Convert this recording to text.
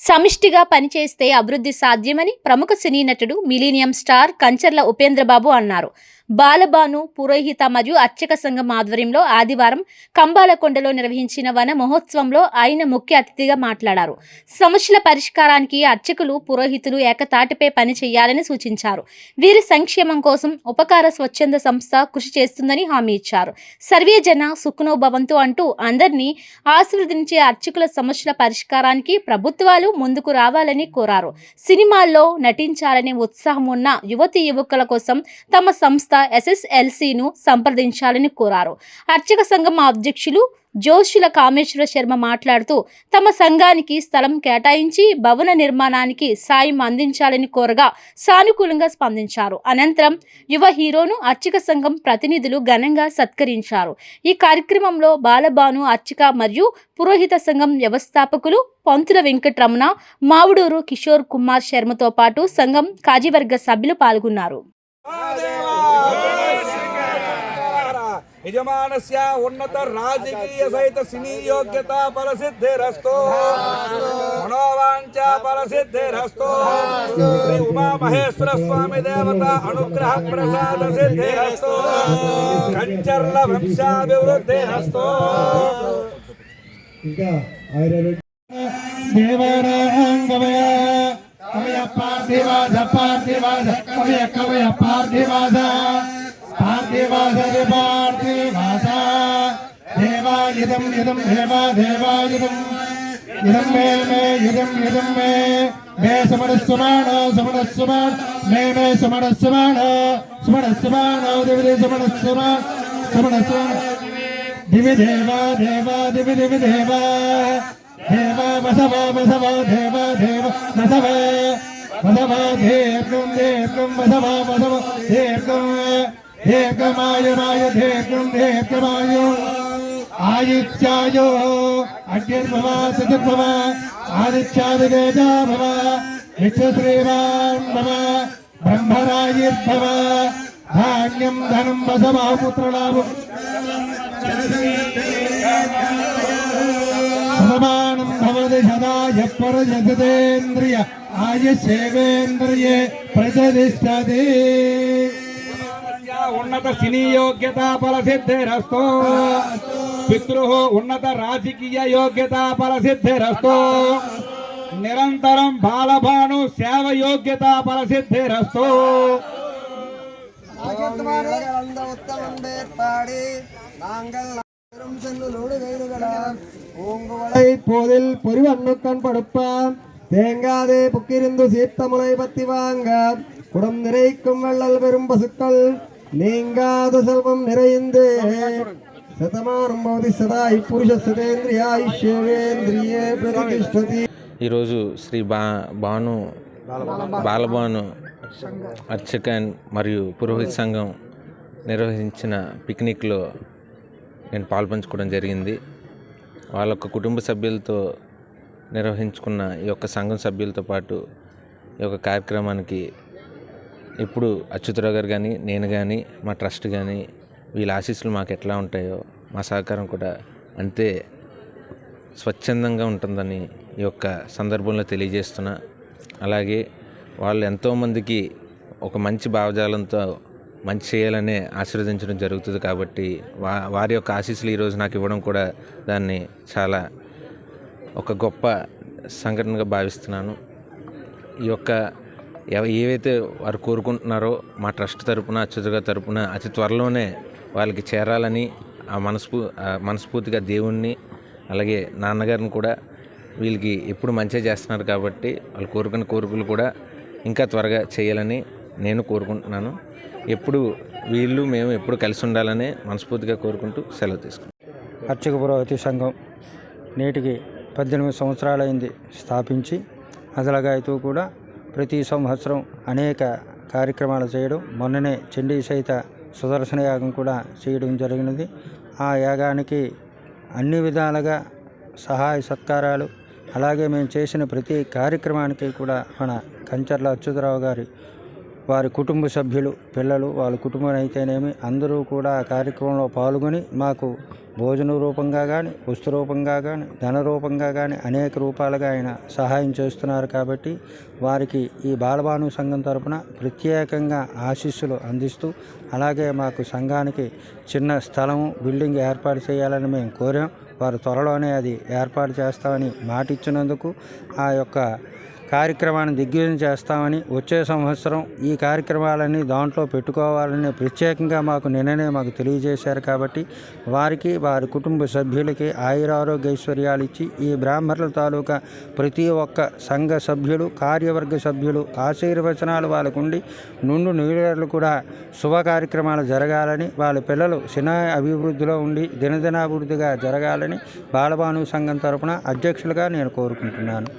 సమిష్టిగా పనిచేస్తే అభివృద్ధి సాధ్యమని ప్రముఖ సినీ నటుడు మిలీనియం స్టార్ కంచర్ల ఉపేంద్రబాబు అన్నారు. బాలబాను పురోహిత మరియు అర్చక సంఘం ఆధ్వర్యంలో ఆదివారం కంబాలకొండలో నిర్వహించిన వన మహోత్సవంలో ఆయన ముఖ్య అతిథిగా మాట్లాడారు. సమస్యల పరిష్కారానికి అర్చకులు పురోహితులు ఏకతాటిపై పని చేయాలని సూచించారు. వీరి సంక్షేమం కోసం ఉపకార స్వచ్ఛంద సంస్థ కృషి చేస్తుందని హామీ ఇచ్చారు. సర్వే జన సుఖనో భవంతు అంటూ అందరినీ ఆశీర్వదించే అర్చకుల సమస్యల పరిష్కారానికి ప్రభుత్వాలు ముందుకు రావాలని కోరారు. సినిమాల్లో నటించాలనే ఉత్సాహం ఉన్న యువతి యువకుల కోసం తమ సంస్థ ఎస్ఎస్ఎల్సిను సంప్రదించాలని కోరారు. అర్చక సంఘం అధ్యక్షులు జోషుల కామేశ్వర శర్మ మాట్లాడుతూ తమ సంఘానికి స్థలం కేటాయించి భవన నిర్మాణానికి సాయం అందించాలని కోరగా సానుకూలంగా స్పందించారు. అనంతరం యువ హీరోను అర్చక సంఘం ప్రతినిధులు ఘనంగా సత్కరించారు. ఈ కార్యక్రమంలో బాలబాను అర్చక మరియు పురోహిత సంఘం వ్యవస్థాపకులు పంతుల వెంకటరమణ మావుడూరు కిషోర్ కుమార్ శర్మతో పాటు సంఘం కాజీవర్గ సభ్యులు పాల్గొన్నారు. యజమానస్య ఉన్నత రాజకీయ సహిత సినీ యోగ్యత ఫలసిద్ధిరస్తో మనోవాంఛ ఫలసిద్ధిరస్తో శ్రీ ఉమా మహేశ్వర స్వామి దేవత అనుగ్రహ ప్రసాద సిద్ధిరస్తో కంచర్ల వంశాభివృద్ధిరస్తో ఇంకా ఆయుర్వేద దేవరాంగమయ కవయ पार्थिवास पार्थिवास कवि कवय पार्थिवास पार्थिवास रे देवा देवायुधम युधम देवा देवा देवायुधम युधम मे मे युधम युधम मे। मे समर सुमाण समर सुमाण मे मे समर सुमाण समर सुमाण देवी देवी समर सुमाण समर सुमाण देवी, देवा देवा, देवी देवी, देवा। देवा, बसवा बसवा, देवा देवा, बसवा। దేవం దేవం వసవ వసవ దేవం దేవమాయమాయ దేవం దేవమాయ ఆయుత్యాయో అగ్నిర్భవ సతిర్భవ ఆదిత్యాదివేద భవ విశ్వశ్రీరాం భవ బ్రహ్మరాయిర్భవ ధాన్యం ధనం వసవ పుత్రలాభం సమానం सदा यपर जगदेन्द्रिय आज सेवेन्द्रिये ప్రచరిష్టది ఉన్నత సినీ యోగ్యత ఫలసిద్ధిరస్తో పితృ ఉన్నత రాజకీయ యోగ్యత ఫలసిద్ధిరస్తో నిరంతరం బాలభాను సేవ యోగ్యత ఫలసిద్ధిరస్తో రాజకుమారి போதில் பொறிவண்ணுக்கண் படுப்பான் தேங்காதே புக்கிருந்து சீர்த்தமுலை பத்தி வாங்க குடம் நிறைக்கும் வள்ளல் பெரும் பசுக்கள் நீங்காத செல்வம் நிறைந்து శతమానం భవతి సదా ఈ పురుష సతేంద్రియాయుష్యేంద్రియే ప్రతిష్టతి ఈరోజు శ్రీ బా భాను బాలభాను అర్చక మరియు పురోహిత సంఘం నిర్వహించిన పిక్నిక్లో నేను పాల్పంచుకోవడం జరిగింది. వాళ్ళ యొక్క కుటుంబ సభ్యులతో నిర్వహించుకున్న ఈ యొక్క సంఘం సభ్యులతో పాటు ఈ యొక్క కార్యక్రమానికి ఇప్పుడు అచ్యుతరావు గారు కానీ నేను కానీ మా ట్రస్ట్ కానీ వీళ్ళ ఆశీస్సులు మాకు ఎట్లా ఉంటాయో మా సహకారం కూడా అంతే స్వచ్ఛందంగా ఉంటుందని ఈ యొక్క సందర్భంలో తెలియజేస్తున్నా. అలాగే వాళ్ళు ఎంతోమందికి ఒక మంచి భావజాలంతో మంచి చేయాలనే ఆశీర్వదించడం జరుగుతుంది కాబట్టి వా వారి యొక్క ఆశీస్సులు ఈరోజు నాకు ఇవ్వడం కూడా దాన్ని చాలా ఒక గొప్ప సంఘటనగా భావిస్తున్నాను. ఈ యొక్క ఏవైతే వారు కోరుకుంటున్నారో మా ట్రస్ట్ తరపున అచ్యుతగా తరపున అతి త్వరలోనే వాళ్ళకి చేరాలని ఆ మనస్ఫూ ఆ మనస్ఫూర్తిగా దేవుణ్ణి అలాగే నాన్నగారిని కూడా వీళ్ళకి ఎప్పుడు మంచిగా చేస్తున్నారు కాబట్టి వాళ్ళు కోరుకున్న కోరికలు కూడా ఇంకా త్వరగా చేయాలని నేను కోరుకుంటున్నాను. ఎప్పుడు వీళ్ళు మేము ఎప్పుడు కలిసి ఉండాలని మనస్ఫూర్తిగా కోరుకుంటూ సెలవు తీసుకుంటాం అర్చక పురోహిత సంఘం నేటికి పద్దెనిమిది సంవత్సరాలైంది స్థాపించి అదలగాయతూ కూడా ప్రతి సంవత్సరం అనేక కార్యక్రమాలు చేయడం మొన్ననే చండీ సహిత సుదర్శన యాగం కూడా చేయడం జరిగినది. ఆ యాగానికి అన్ని విధాలుగా సహాయ సత్కారాలు అలాగే మేము చేసిన ప్రతి కార్యక్రమానికి కూడా మన కంచర్ల అచ్యుతరావు గారి వారి కుటుంబ సభ్యులు పిల్లలు వాళ్ళ కుటుంబం అయితేనేమి అందరూ కూడా ఆ కార్యక్రమంలో పాల్గొని మాకు భోజన రూపంగా కానీ వస్తు రూపంగా కానీ ధన రూపంగా కానీ అనేక రూపాలుగా ఆయన సహాయం చేస్తున్నారు కాబట్టి వారికి ఈ బాలభాను సంఘం తరపున ప్రత్యేకంగా ఆశీస్సులు అందిస్తూ అలాగే మాకు సంఘానికి చిన్న స్థలము బిల్డింగ్ ఏర్పాటు చేయాలని మేము కోరాం. వారు త్వరలోనే అది ఏర్పాటు చేస్తామని మాట ఇచ్చినందుకు ఆ యొక్క కార్యక్రమాన్ని దిగ్విజయం చేస్తామని వచ్చే సంవత్సరం ఈ కార్యక్రమాలన్నీ దాంట్లో పెట్టుకోవాలని ప్రత్యేకంగా మాకు నిన్ననే మాకు తెలియజేశారు కాబట్టి వారికి వారి కుటుంబ సభ్యులకి ఆయురారోగ్యైశ్వర్యాలు ఇచ్చి ఈ బ్రాహ్మణుల తాలూకా ప్రతి ఒక్క సంఘ సభ్యులు కార్యవర్గ సభ్యులు ఆశీర్వచనాలు వాళ్ళకు ఉండి నుండు నీళ్ళు కూడా శుభ కార్యక్రమాలు జరగాలని వాళ్ళ పిల్లలు చిన్న అభివృద్ధిలో ఉండి దినదినాభివృద్ధిగా జరగాలని బాలభాను సంఘం తరపున అధ్యక్షులుగా నేను కోరుకుంటున్నాను.